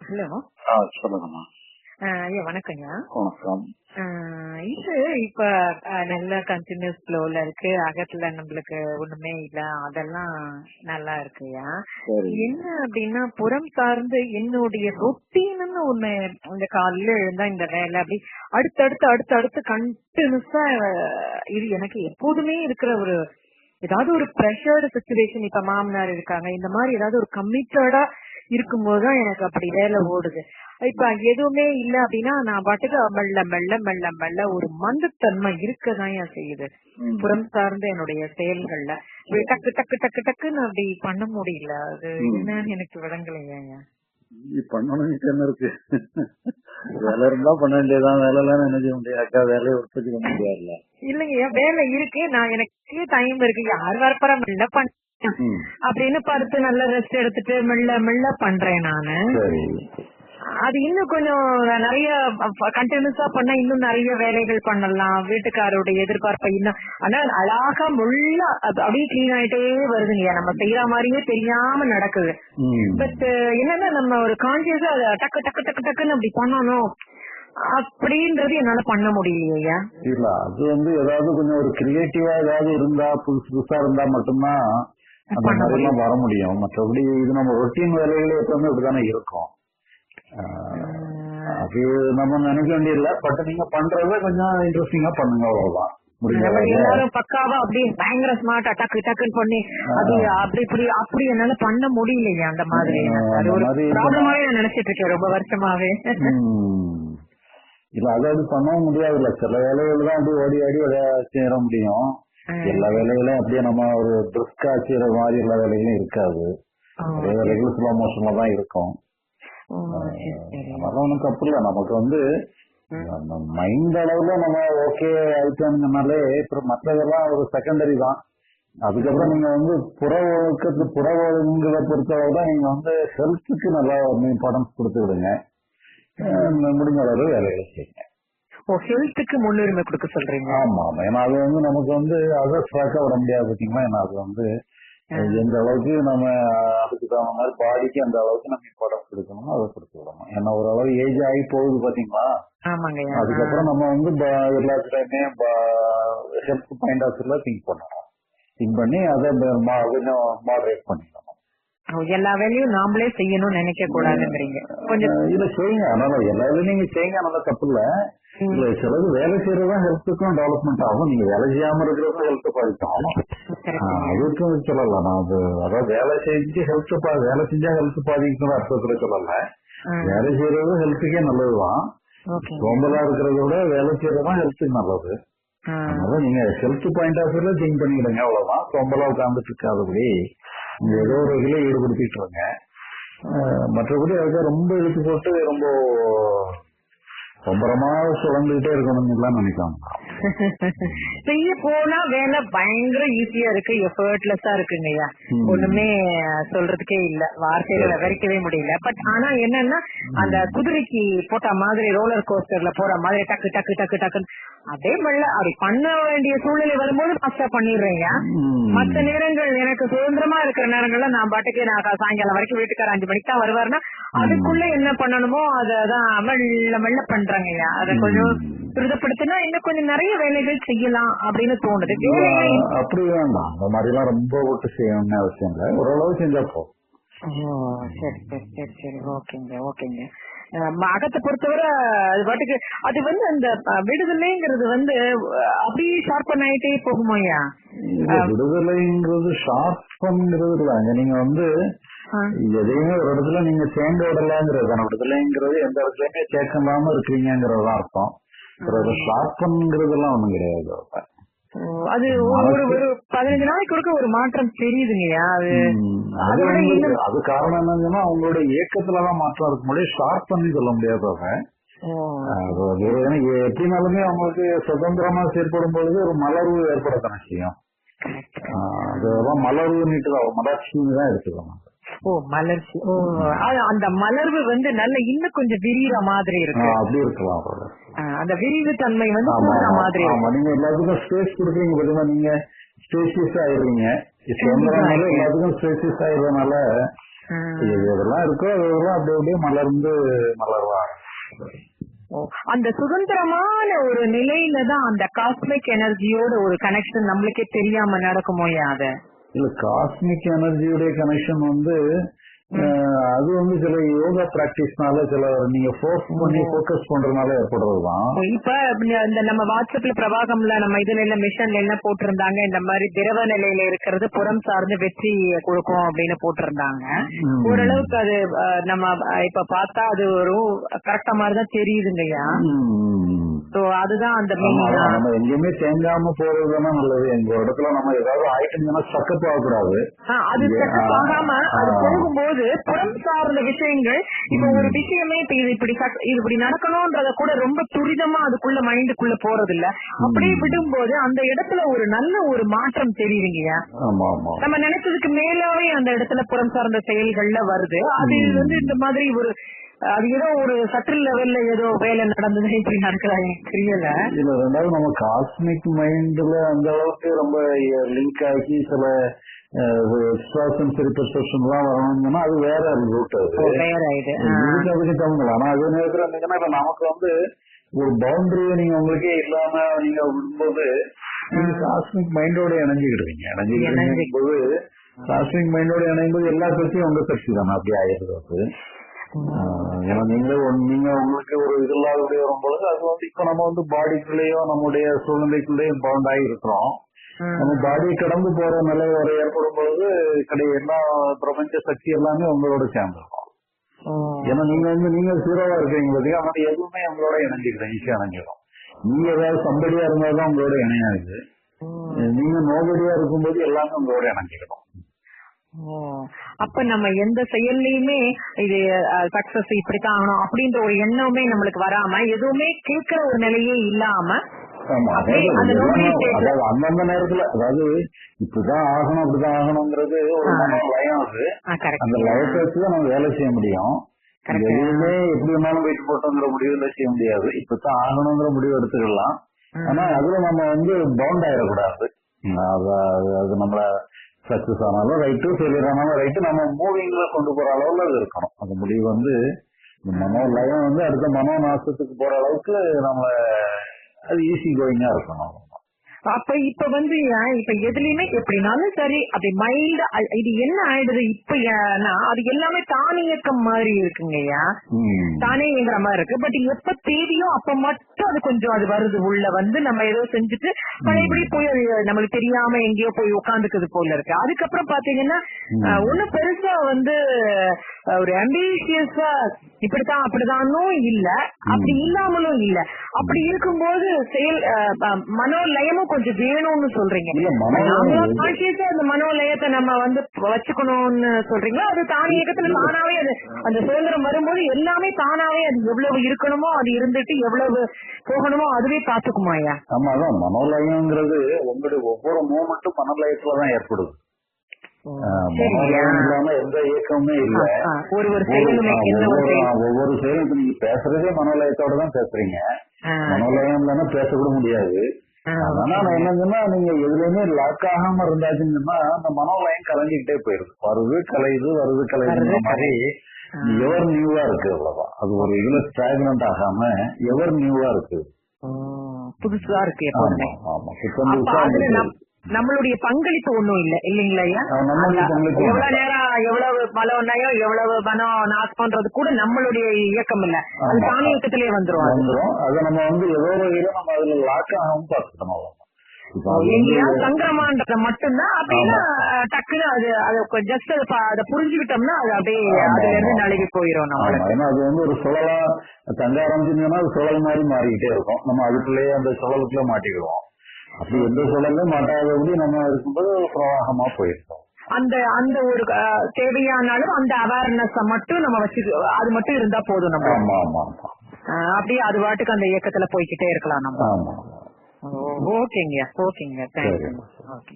Hello. சொல்லுங்கம்மா. ஐயா வணக்கம்யா. வணக்கம். இது இப்ப நல்ல கண்டினியூஸ் ஃப்ளோல இருக்கு. அகத்துல நம்மளுக்கு ஒண்ணுமே இல்ல. அதெல்லாம் நல்லா இருக்குயா? என்ன அப்படின்னா புறம் சார்ந்து என்னுடைய ரொட்டீன்னு ஒண்ணு இந்த காலையில எழுந்தா இந்த வேலை. அப்படி அடுத்தடுத்து அடுத்தடுத்து கண்டினியூஸா இது எனக்கு எப்போதுமே இருக்கிற ஒரு ஏதாவது ஒரு ப்ரெஷர்டு சுச்சுவேஷன் இப்ப மாமனார் இருக்காங்க. இந்த மாதிரி ஏதாவது ஒரு கமிட்டடா இருக்கும்போதுதான் எனக்கு அப்படி வேலை ஓடுது. இப்ப எதுவுமே இல்ல அப்படின்னா நான் பாட்டுக்கு மெல்ல மெல்ல மெல்ல மெல்ல ஒரு மந்தத்தன்மை இருக்கதான் செய்யுது. புறம் சார்ந்த என்னுடைய செயல்கள்ல. டக்கு டக்கு டக்கு டக்குன்னு அப்படி பண்ண முடியல. அது. என்னன்னு எனக்கு விளங்கலையா. இது பண்ணணும் என்ன இருக்கு? வேலை இருந்தா பண்ண வேண்டியதான் வேலை எல்லாம் என்ன செய்ய முடியாது அக்கா வேலையை உற்பத்தி பண்ண முடியாதுல்ல. இல்லைங்க வேலை இருக்கு. நான் எனக்கு டைம் இருக்கு. யார் வரப்போற? மெல்ல பண்ண. அப்படின்னு பார்த்து நல்ல ரெஸ்ட் எடுத்துட்டு மெல்ல மெல்ல பண்றேன் நானு. அது இன்னும் கொஞ்சம் நிறைய கண்டினியூஸா பண்ணா இன்னும் நிறைய வேலைகள் பண்ணலாம். வீட்டுக்காரோட எதிர்பார்ப்பை இன்னும் ஆனா அழகா முள்ள அப்படியே கிளீன் ஆயிட்டே வருதுங்க நம்ம செய்யற மாதிரியே தெரியாம நடக்குது. பட் என்னன்னா நம்ம ஒரு கான்சியஸா அதை டக்கு டக்கு டக்கு டக்குன்னு அப்படி பண்ணணும். அப்படின்றது என்னால பண்ண முடியலையா இல்ல அது வந்து ஏதாவது கொஞ்சம் ஒரு கிரியேட்டிவா ஏதாவது இருந்தா புதுசு புதுசா இருந்தா மட்டும்தான் அந்த பண்ண மாதிரி எல்லாம் வர முடியும். மற்றபடி இது நம்ம ரொட்டீன் வேலைகளே எப்பவுமே இப்படிதானே இருக்கும். அது நம்ம நினைக்க வேண்டியதில்ல. பட் நீங்க பண்றத கொஞ்சம் இன்ட்ரெஸ்டிங்கா பண்ணுங்க அவ்வளவுதான். எல்லாரும் பக்காவா அப்படியே பயங்கர ஸ்மார்ட்டா டக்கு டக்குன்னு பண்ணி அது அப்படி இப்படி அப்படி என்னால பண்ண முடியலையா அந்த மாதிரி. ப்ராப்ளமாவே நான் நினைச்சிட்டு இருக்கேன் ரொம்ப வருஷமாவே. இல்ல அது அது பண்ணவும் முடியாதுல்ல. சில வேலைகள் தான் அப்படி ஓடி ஓடி விளையா- செய்ய முடியும். எல்லா வேலைகளும் அப்படியே நம்ம ஒரு செய்யற மாதிரி எல்லா வேலைகளும் இருக்காது. நிறைய வேலைகள் ஸ்லோ மோஷன்ல தான் இருக்கும். அதெல்லாம் ஒன்றும் தப்பு இல்லை. நமக்கு வந்து மைண்ட் அளவுல நம்ம ஓகே ஆயிட்டோம்னாலே அப்புறம் மற்றதெல்லாம் ஒரு செகண்டரி தான். அதுக்கப்புறம் நீங்க வந்து புற ஒழுக்கத்து புற ஒழுங்குகளை பொறுத்தளவு தான் நீங்க வந்து ஹெல்த்துக்கு நல்லா இம்பார்ட்டன்ஸ் கொடுத்து விடுங்க. அஹ் முடிஞ்ச அளவு வேலைகளை செய்யுங்க. ஓ ஹெல்த்துக்கு முன்னுரிமை கொடுக்க சொல்றீங்க. ஆமா ஆமா ஏன்னா அது வந்து நமக்கு வந்து அதை ஸ்ட்ராக்கா விட முடியாது பாத்தீங்களா ஏன்னா அது வந்து எந்த அளவுக்கு நம்ம அதுக்கு தகுந்த மாதிரி பாடிக்கு அந்த அளவுக்கு நம்ம இம்பார்ட்டன்ஸ் கொடுக்கணுமோ அதை கொடுத்து விடணும். ஏன்னா ஒரு அளவு ஏஜ் ஆகி போகுது பாத்தீங்களா அதுக்கப்புறம் நம்ம வந்து எல்லாத்துலயுமே ஹெல்த் பாயிண்ட் ஆஃப் வியூல திங்க் பண்ணணும். திங்க் பண்ணி அதை கொஞ்சம் மாடரேட் பண்ணிக்கணும். ஓ, எல்லா வேலையும் நாமளே செய்யணும்னு நினைக்க கூடாதுங்கிறீங்க. கொஞ்சம் இல்ல செய்யுங்க. அதனால எல்லா வேலையும் நீங்க செய்யுங்க. அதனால தப்பு இல்ல. இல்ல சிலது வேலை செய்யறதுதான் ஹெல்த்துக்கும் டெவலப்மெண்ட் ஆகும். நீங்க வேலை செய்யாம இருக்கிறதும் ஹெல்த் பாதிக்கும். அதுக்கும் சொல்லல. நான் அது அதாவது வேலை செஞ்சு ஹெல்த் வேலை செஞ்சா ஹெல்த் பாதிக்கும் அர்த்தத்துல சொல்லல. வேலை செய்யறது ஹெல்த்துக்கே நல்லதுதான். ஓகே. சோம்பலா இருக்கிறத விட வேலை செய்யறதுதான் ஹெல்த்துக்கு நல்லது. அதனால நீங்க ஹெல்த் பாயிண்ட் ஆஃப் வியூல திங்க் பண்ணிக்கிடுங்க அவ்வளவுதான். சோம்பலா உட்கார்ந்துட்டு இருக்காதபடி. நீங்க ஏதோ ஒரு இதுல ஈடுபடுத்திட்டு இருங்க. மற்றபடி அதுக்கு ரொம்ப இழுத்து போட்டு ரொம்ப ரொம்பரமா சுழந்துகிட்டே இருக்கணும்னுலாம் நினைக்காம. செய்ய போனா வேலை பயங்கர ஈஸியா இருக்கு எஃபர்ட்லெஸ்ஸா இருக்குங்கய்யா. ஒண்ணுமே சொல்றதுக்கே இல்ல வார்த்தையில விவரிக்கவே முடியல. பட் ஆனா என்னன்னா அந்த குதிரைக்கு போட்ட மாதிரி ரோலர் கோஸ்டர்ல போற மாதிரி டக்கு டக்கு டக்கு டக்குன்னு அதே மெல்ல அப்படி பண்ண வேண்டிய சூழ்நிலை வரும்போது ஃபாஸ்டா பண்ணிடுறேங்க. மத்த நேரங்கள் எனக்கு சுதந்திரமா இருக்கிற நேரங்கள்ல நான் பாட்டுக்கு நான் சாயங்காலம் வரைக்கும் வீட்டுக்கார அஞ்சு மணிக்கு தான் வருவாருன்னா அதுக்குள்ள என்ன பண்ணணுமோ அததான் மெல்ல மெல்ல பண்றாங்கய்யா அதை கொஞ்சம் துரிதப்படுத்தினா இன்னும் கொஞ்சம் நிறைய வேலைகள் செய்யலாம் அப்படின்னு தோணுது. அப்படி வேண்டாம். அந்த மாதிரி எல்லாம் ரொம்ப விட்டு செய்யணும்னு அவசியம் இல்லை. ஓரளவு செஞ்சா சரி சரி சரி சரி. ஓகேங்க ஓகேங்க. அகத்தை பொறுத்தவரை அது பாட்டுக்கு அது வந்து அந்த விடுதலைங்கிறது வந்து அப்படியே ஷார்ப்பன் ஆயிட்டே போகுமோயா விடுதலைங்கிறது ஷார்ட் பண்ணுங்கிறது இல்ல. அங்க நீங்க வந்து எதையுமே ஒரு இடத்துல நீங்க தேங்க விடலாங்கிறது தானே விடுதலைங்கிறது எந்த இடத்துலயுமே தேக்கம் இருக்கீங்கிறது அர்த்தம். ஷார்ட் பண்ணுங்கிறதெல்லாம் ஒண்ணும் கிடையாது அது ஒரு ஒரு பதினஞ்சு நாளைக்கு கொடுக்க ஒரு மாற்றம் தெரியுதுங்கய்யா அது. அது காரணம் என்னன்னா அவங்களோட இயக்கத்துலதான் மாற்றம் இருக்க முடியும் பண்ணி சொல்ல முடியாது ஏன்னா எப்படினாலுமே அவங்களுக்கு சுதந்திரமா செயற்படும் பொழுது ஒரு மலர்வு ஏற்படத்தானே செய்யும். அதெல்லாம் மலர்வு நீட்டு தான். மலர்ச்சின்னு தான் எடுத்துக்கணும் ஓ மலர்ச்சி. ஓ அந்த மலர்வு வந்து நல்ல இன்னும் கொஞ்சம் விரிகிற மாதிரி இருக்கு. அப்படி இருக்கலாம் அந்த விரிவு தன்மை வந்து மாதிரி நீங்க எல்லாத்துக்கும் ஸ்பேஸ் கொடுக்குறீங்க பாத்தீங்கன்னா நீங்க ஸ்பேசியஸ் ஆயிடுறீங்க எல்லாத்துக்கும் ஸ்பேசியஸ் ஆயிடுறதுனால ம். எது எதெல்லாம் இருக்கோ அது எதெல்லாம் அப்படியே மலர்ந்து மலர்வாங்க ஓ, அந்த சுதந்திரமான ஒரு நிலையில தான் அந்த காஸ்மிக் எனர்ஜியோட ஒரு கனெக்ஷன் நம்மளுக்கே தெரியாம நடக்குமோயா அத? இல்ல காஸ்மிக் எனர்ஜியுடைய கனெக்ஷன் வந்து அது வந்து சில யோகா பிராக்டிஸ்னால சில நீங்க ஃபோர்ஸ் பண்ணி ஃபோக்கஸ் பண்றதுனால ஏற்படுறதுதான் இப்ப இந்த நம்ம வாட்ஸ்அப்ல பிரவாகம்ல நம்ம இதுல எல்லாம் மிஷன்ல என்ன போட்டிருந்தாங்க இந்த மாதிரி திரவ நிலையில இருக்கிறது புறம் சார்ந்து வெற்றி கொடுக்கும் அப்படின்னு போட்டிருந்தாங்க. ஓரளவுக்கு அது நம்ம இப்ப பார்த்தா அது ஒரு கரெக்டா மாதிரி தான் தெரியுதுங்கய்யா. சோ அதுதான் அந்த நம்ம எங்கேயுமே தேங்காம போறதுதானே நல்லது. எங்க இடத்துல நம்ம ஏதாவது ஸ்டக்கப் ஆகக்கூடாது. அது ஆகாம. போகும்போது புறம் சார்ந்த விஷயங்கள் இப்ப ஒரு விஷயமே இப்ப இது இப்படி இது இப்படி நடக்கணும்ன்றத கூட ரொம்ப துரிதமா அதுக்குள்ள மைண்டுக்குள்ள போறது இல்ல அப்படியே விடும்போது அந்த இடத்துல ஒரு நல்ல ஒரு மாற்றம் ஆமா நம்ம நினைச்சதுக்கு மேலாவே அந்த இடத்துல புறம் சார்ந்த செயல்கள்ல வருது. அது வந்து இந்த மாதிரி ஒரு அது ஏதோ ஒரு சட்டில் லெவல்ல ஏதோ வேலை நடந்தது இப்படி எனக்கு தெரியல இதுல ரெண்டாவது நம்ம காஸ்மிக் மைண்ட்ல அந்த அளவுக்கு ரொம்ப லிங்க் ஆகி சில எக்ஸ்ட்ரா சென்சரி பெர்செப்ஷன் எல்லாம் வரணும்னா அது வேற ரூட் அது. வேற இது. அதுக்கு தகுந்தல ஆனா அதே நேரத்துல இருந்தீங்கன்னா இப்ப நமக்கு வந்து ஒரு பவுண்டரியை நீங்க உங்களுக்கே இல்லாம நீங்க விடும்போது நீங்க காஸ்மிக் மைண்டோட இணைஞ்சுக்கிடுவீங்க. இணைஞ்சுக்கிடும் போது காஸ்மிக் மைண்டோட இணையும் போது எல்லா சக்தியும் உங்க சக்தி தானே அப்படி ஆஹ் ஏன்னா ஒண்ணு- நீங்க உங்களுக்கு ஒரு இது இல்லாதபடி வரும்பொழுது அது வந்து இப்ப நம்ம வந்து பாடிக்குள்ளேயோ நம்முடைய சூழ்நிலைக்குள்ளேயோ பவுண்ட் ஆகி இருக்கிறோம். நம்ம பாடியை கடந்து போற நிலை வரை ஏற்படும் பொழுது கடை எல்லா பிரபஞ்ச சக்தி எல்லாமே உங்களோட சேர்ந்துருக்கும். ஏன்னா நீங்க வந்து நீங்க சீரோவா இருக்கீங்க பாத்தீங்கன்னா அதனால எதுவுமே உங்களோட இணைஞ்சுக்கிறேன் ஈஸியா இணைஞ்சிடும் நீங்க ஏதாவது சம்படியா இருந்தாலும் உங்களோட இணையாது. நீங்க நோபடியா இருக்கும்போது எல்லாமே உங்களோட இணைஞ்சிடும் ஓ. அப்ப நம்ம எந்த செயல்லையுமே இது சக்சஸ் இப்படித்தான் ஆகணும் அப்படின்ற ஒரு எண்ணமே நம்மளுக்கு வராம எதுவுமே கேட்கிற ஒரு நிலையே இல்லாம அதாவது அந்தந்த நேரத்துல அதாவது இப்படிதான் ஆகணும் அப்படிதான் ஆகணுங்கிறது ஒரு லயம் அது. அந்த லயத்தை வச்சுதான் நம்ம வேலை செய்ய முடியும். எதுவுமே எப்படி வேணாலும் வெயிட் போட்டோங்கிற முடிவுல செய்ய முடியாது. இப்பதான் ஆகணுங்கிற முடிவு எடுத்துக்கலாம். ஆனா அதுல நம்ம வந்து பவுண்ட் ஆயிடக்கூடாது. அது நம்மள சக்சஸ் ஆனாலும் ரைட்டு ஃபெயிலியர் ஆனாலும் ரைட்டு நம்ம மூவிங்ல கொண்டு போற அளவுல அது இருக்கணும். அந்த முடிவு வந்து இந்த மனோ லயம் வந்து அடுத்த மனோ நாசத்துக்கு போற அளவுக்கு நம்ம அது ஈஸி கோயிங்கா இருக்கணும். அப்ப இப்ப வந்து இப்ப எதுலயுமே எப்படினாலும் சரி அப்படி மைல்டா இது என்ன ஆயிடுது இப்ப ஏன்னா அது எல்லாமே தானியக்கம் மாதிரி இருக்குங்கய்யா ம். தானேங்கிற மாதிரி இருக்கு. பட் எப்ப தேவையோ அப்ப மட்டும் அது கொஞ்சம் அது வருது. உள்ள வந்து நம்ம ஏதோ செஞ்சுட்டு பழையபடி போய் அது நம்மளுக்கு தெரியாம எங்கேயோ போய் உட்காந்துக்குது போல இருக்கு. அதுக்கப்புறம் பாத்தீங்கன்னா ஒண்ணும் பெருசா வந்து ஒரு அம்பிஷியஸா இப்படித்தான் அப்படிதானும் இல்ல. அப்படி இல்லாமலும் இல்ல. அப்படி இருக்கும்போது செயல் மனோலயமும் கொஞ்சம் வேணும்னு சொல்றீங்க. கான்சியஸா அந்த மனோலயத்தை நம்ம வந்து வச்சுக்கணும்னு சொல்றீங்களா? அது தானியக்கத்துல தானாவே அது அந்த சுதந்திரம் வரும்போது எல்லாமே தானாவே அது எவ்வளவு இருக்கணுமோ அது இருந்துட்டு எவ்வளவு போகணுமோ அதுவே பாத்துக்குமா ஐயா? ஆமா அதான் மனோலயங்கிறது உங்களுடைய ஒவ்வொரு மூமெண்ட்டும் மனோலயத்துல தான் ஏற்படுது ஆஹ் சரியா மனோலயம் இல்லாம எந்த இயக்கமுமே இல்ல. ஒரு ஒரு செயலுமே ஒவ்வொரு- செயலும் நீங்க பேசுறதே மனோலயத்தோட தான் பேசுறீங்க. மனோலயம் இல்லைன்னா பேசக்கூட முடியாது. ஆ, அதனால நான் என்னங்கன்னா நீங்க எதுலயுமே லாக் ஆகாம இருந்தாச்சுங்கன்னா அந்த மனோலயம் கலைஞ்சுக்கிட்டே போயிருது வருது கலையுது வருது கலையுதுங்கிற வருது, மாதிரி. எவர் நியூவா இருக்கு அவ்வளவுதான். அது ஒரு இதுல ஸ்டாக்னன்ட் ஆகாம எவர் நியூவா இருக்கு. புதுசா இருக்கு ஆமா நம்மளுடைய பங்களிப்பு ஒண்ணும் இல்ல. இல்லைங்களா ஐயா? எவ்வளவு நேரம் எவ்வளவு பலம் நயம் எவ்வளவு பணம் நாசம்ன்றது கூட நம்மளுடைய இயக்கம் இல்ல. அது ஆமா. தானியக்கத்திலே வந்துரும் அது. நம்ம வந்து ஏதோ ஒரு வகையில நம்ம அதுல லாக் ஆகாம பார்த்துக்கணும் சங்கரமான்றத மட்டும்தான். அப்படின்னா டக்குன்னு அது அது ஜஸ்ட் அதை புரிஞ்சுக்கிட்டோம்னா அது அப்படியே அதுல இருந்து. நழுவி நம்மளுக்கு ஏன்னா அது வந்து ஒரு சுழலா தங்க ஆரம்பிச்சிருந்தோம்னா அது சுழல் மாதிரி மாறிக்கிட்டே இருக்கும். நம்ம அதுக்குள்ளேயே அந்த சுழலுக்குள்ள மாட்டிக்கிடுவோம். அப்படி எந்த சுழலும் மாட்டாதபடி நம்ம இருக்கும்போது பிரவாகமா போயிருக்கோம். அந்த அந்த ஒரு தேவையானாலும் அந்த அவேர்னஸ் மட்டும் நம்ம வச்சு அது மட்டும் இருந்தா போதும் நம்ம. ஆமா ஆமா அப்படியே அது பாட்டுக்கு அந்த இயக்கத்துல போய்க்கிட்டே இருக்கலாம் நம்ம. ஓகேங்க ஓகேங்க. தேங்க்யூ. ஓகே